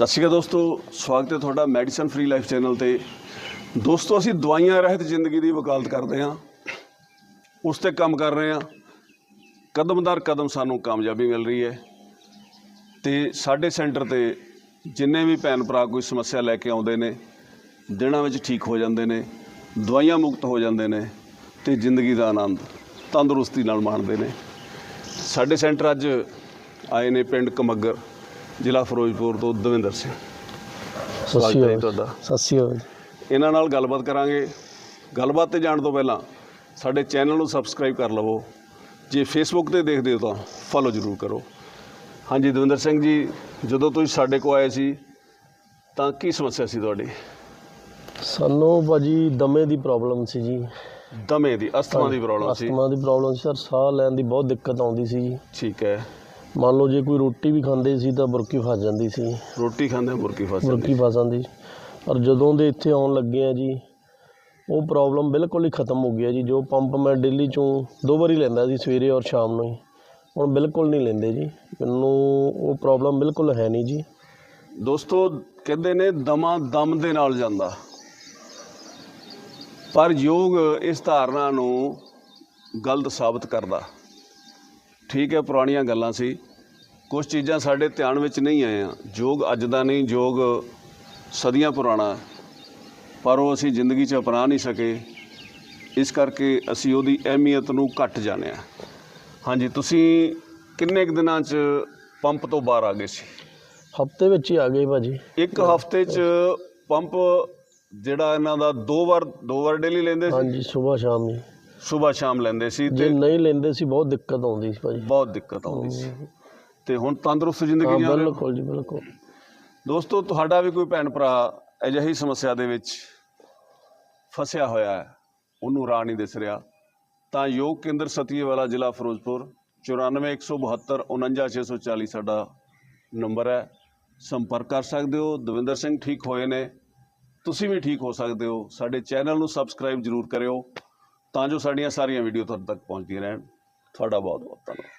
ਸਤਿ ਸ਼੍ਰੀ ਅਕਾਲ ਦੋਸਤੋ, ਸਵਾਗਤ ਹੈ ਤੁਹਾਡਾ ਮੈਡੀਸਨ ਫ੍ਰੀ ਲਾਈਫ ਚੈਨਲ ਤੇ। ਦੋਸਤੋ, ਅਸੀਂ ਦਵਾਈਆਂ ਰਹਿਤ ਜ਼ਿੰਦਗੀ ਦੀ ਵਕਾਲਤ ਕਰਦੇ ਹਾਂ। ਉਸ ਤੇ ਕੰਮ ਕਰ ਰਹੇ ਹਾਂ। ਕਦਮਦਰ ਕਦਮ ਸਾਨੂੰ ਕਾਮਯਾਬੀ ਮਿਲ ਰਹੀ ਹੈ। ਤੇ ਸਾਡੇ ਸੈਂਟਰ ਤੇ ਜਿੰਨੇ ਵੀ ਭੈਣ ਭਰਾ ਕੋਈ ਸਮੱਸਿਆ ਲੈ ਕੇ ਆਉਂਦੇ ਨੇ, ਦਿਨਾਂ ਵਿੱਚ ਠੀਕ ਹੋ ਜਾਂਦੇ ਨੇ, ਦਵਾਈਆਂ ਮੁਕਤ ਹੋ ਜਾਂਦੇ ਨੇ ਤੇ ਜ਼ਿੰਦਗੀ ਦਾ ਆਨੰਦ ਤੰਦਰੁਸਤੀ ਨਾਲ ਮਾਣਦੇ ਨੇ। ਸਾਡੇ ਸੈਂਟਰ ਅੱਜ ਆਏ ਨੇ ਪਿੰਡ ਕਮੱਗਰ ਜ਼ਿਲ੍ਹਾ ਫਿਰੋਜ਼ਪੁਰ ਤੋਂ ਦਵਿੰਦਰ ਸਿੰਘ। ਸਵਾਗਤ ਹੈ ਜੀ ਤੁਹਾਡਾ। ਸਤਿ ਸ਼੍ਰੀ ਅਕਾਲ। ਇਹਨਾਂ ਨਾਲ ਗੱਲਬਾਤ ਕਰਾਂਗੇ। ਗੱਲਬਾਤ ਤੇ ਜਾਣ ਤੋਂ ਪਹਿਲਾਂ ਸਾਡੇ ਚੈਨਲ ਨੂੰ ਸਬਸਕ੍ਰਾਈਬ ਕਰ ਲਵੋ। ਜੇ ਫੇਸਬੁੱਕ ਤੇ ਦੇਖਦੇ ਹੋ ਤਾਂ ਫੋਲੋ ਜ਼ਰੂਰ ਕਰੋ। ਹਾਂਜੀ ਦਵਿੰਦਰ ਸਿੰਘ ਜੀ ਜਦੋਂ ਤੁਸੀਂ ਸਾਡੇ ਕੋਲ ਆਏ ਸੀ ਤਾਂ ਕੀ ਸਮੱਸਿਆ ਸੀ ਤੁਹਾਡੀ? ਸਾਨੂੰ ਭਾਜੀ ਦਮੇ ਦੀ ਪ੍ਰੋਬਲਮ ਸੀ ਜੀ। ਦਮੇ ਦੀ ਅਸਥਮਾ ਦੀ ਪ੍ਰੋਬਲਮ ਸੀ। ਅਸਥਮਾ ਦੀ ਪ੍ਰੋਬਲਮ ਸੀ ਸਰ। ਸਾਹ ਲੈਣ ਦੀ ਬਹੁਤ ਦਿੱਕਤ ਆਉਂਦੀ ਸੀ ਜੀ। ਠੀਕ ਹੈ। ਮੰਨ ਲਓ ਜੇ ਕੋਈ ਰੋਟੀ ਵੀ ਖਾਂਦੇ ਸੀ ਤਾਂ ਬੁਰਕੀ ਫਸ ਜਾਂਦੀ ਸੀ। ਰੋਟੀ ਖਾਂਦੇ ਮੁਰਗੀ ਫਸ ਜਾਂਦੀ ਬੁਰਕੀ ਫਸ ਜਾਂਦੀ। ਪਰ ਜਦੋਂ ਦੇ ਇੱਥੇ ਆਉਣ ਲੱਗੇ ਆ ਜੀ ਉਹ ਪ੍ਰੋਬਲਮ ਬਿਲਕੁਲ ਹੀ ਖਤਮ ਹੋ ਗਿਆ ਜੀ। ਜੋ ਪੰਪ ਮੈਂ ਡੇਲੀ ਚੋਂ ਦੋ ਵਾਰੀ ਲੈਂਦਾ ਸੀ ਸਵੇਰੇ ਔਰ ਸ਼ਾਮ ਨੂੰ ਹੀ ਹੁਣ ਬਿਲਕੁਲ ਨਹੀਂ ਲੈਂਦੇ ਜੀ। ਮੈਨੂੰ ਉਹ ਪ੍ਰੋਬਲਮ ਬਿਲਕੁਲ ਹੈ ਨਹੀਂ ਜੀ। ਦੋਸਤੋ ਕਹਿੰਦੇ ਨੇ ਦਮਾ ਦਮ ਦੇ ਨਾਲ ਜਾਂਦਾ। ਪਰ ਯੋਗ ਇਸ ਧਾਰਨਾ ਨੂੰ ਗਲਤ ਸਾਬਤ ਕਰਦਾ। ਠੀਕ ਹੈ ਪੁਰਾਣੀਆਂ ਗੱਲਾਂ ਸੀ। ਕੁਝ ਚੀਜ਼ਾਂ ਸਾਡੇ ਧਿਆਨ ਵਿੱਚ ਨਹੀਂ ਆਈਆਂ। ਯੋਗ ਅੱਜ ਦਾ ਨਹੀਂ ਯੋਗ ਸਦੀਆਂ ਪੁਰਾਣਾ। ਪਰ ਉਹ ਅਸੀਂ ਜ਼ਿੰਦਗੀ 'ਚ ਅਪਣਾ ਨਹੀਂ ਸਕੇ। ਇਸ ਕਰਕੇ ਅਸੀਂ ਉਹਦੀ ਅਹਿਮੀਅਤ ਨੂੰ ਘੱਟ ਜਾਣਿਆ। ਹਾਂਜੀ ਤੁਸੀਂ ਕਿੰਨੇ ਕੁ ਦਿਨਾਂ 'ਚ ਪੰਪ ਤੋਂ ਬਾਹਰ ਆ ਗਏ ਸੀ? ਹਫ਼ਤੇ ਵਿੱਚ ਹੀ ਆ ਗਏ ਭਾਜੀ। ਇੱਕ ਹਫ਼ਤੇ 'ਚ ਪੰਪ ਜਿਹੜਾ ਇਹਨਾਂ ਦਾ ਦੋ ਵਾਰ ਦੋ ਵਾਰ ਡੇਲੀ ਲੈਂਦੇ ਸੀ? ਹਾਂਜੀ ਸਵੇਰ ਸ਼ਾਮ ਹੀ। ਸਵੇਰ ਸ਼ਾਮ ਲੈਂਦੇ ਸੀ ਜੇ ਤੇ ਨਹੀਂ ਲੈਂਦੇ ਸੀ ਬਹੁਤ ਦਿੱਕਤ ਆਉਂਦੀ ਸੀ ਭਾਜੀ। ਬਹੁਤ ਦਿੱਕਤ ਆਉਂਦੀ ਸੀ। ਤੇ ਹੁਣ ਤੰਦਰੁਸਤ ਹਾਂ ਜ਼ਿੰਦਗੀ ਜੀ ਰਹੇ ਹੋ। ਬਿਲਕੁਲ ਜੀ ਬਿਲਕੁਲ। ਦੋਸਤੋ ਤੁਹਾਡਾ ਵੀ ਕੋਈ ਭੈਣ ਭਰਾ ਅਜਿਹੀ ਸਮੱਸਿਆ ਦੇ ਵਿੱਚ ਫਸਿਆ ਹੋਇਆ ਹੈ ਉਹਨੂੰ ਰਾਹ ਨਹੀਂ ਦਿਸ ਰਿਹਾ ਤਾਂ ਯੋਗ ਕੇਂਦਰ ਸਤੀਏ ਵਾਲਾ ਜ਼ਿਲ੍ਹਾ ਫਿਰੋਜ਼ਪੁਰ 9417 49640 ਸਾਡਾ ਨੰਬਰ ਹੈ। ਸੰਪਰਕ ਕਰ ਸਕਦੇ ਹੋ। ਦਵਿੰਦਰ ਸਿੰਘ ਠੀਕ ਹੋਏ ਨੇ। ਤੁਸੀਂ ਵੀ ਠੀਕ ਹੋ ਸਕਦੇ ਹੋ। ਸਾਡੇ ਚੈਨਲ ਨੂੰ ਸਬਸਕ੍ਰਾਈਬ ਜ਼ਰੂਰ ਕਰਿਓ। ਤਾਂ ਜੋ ਸਾਡੀਆਂ ਸਾਰੀਆਂ ਵੀਡੀਓ ਤੁਹਾਡੇ ਤੱਕ ਪਹੁੰਚਦੀਆਂ ਰਹਿਣ। ਤੁਹਾਡਾ ਬਹੁਤ ਬਹੁਤ ਧੰਨਵਾਦ।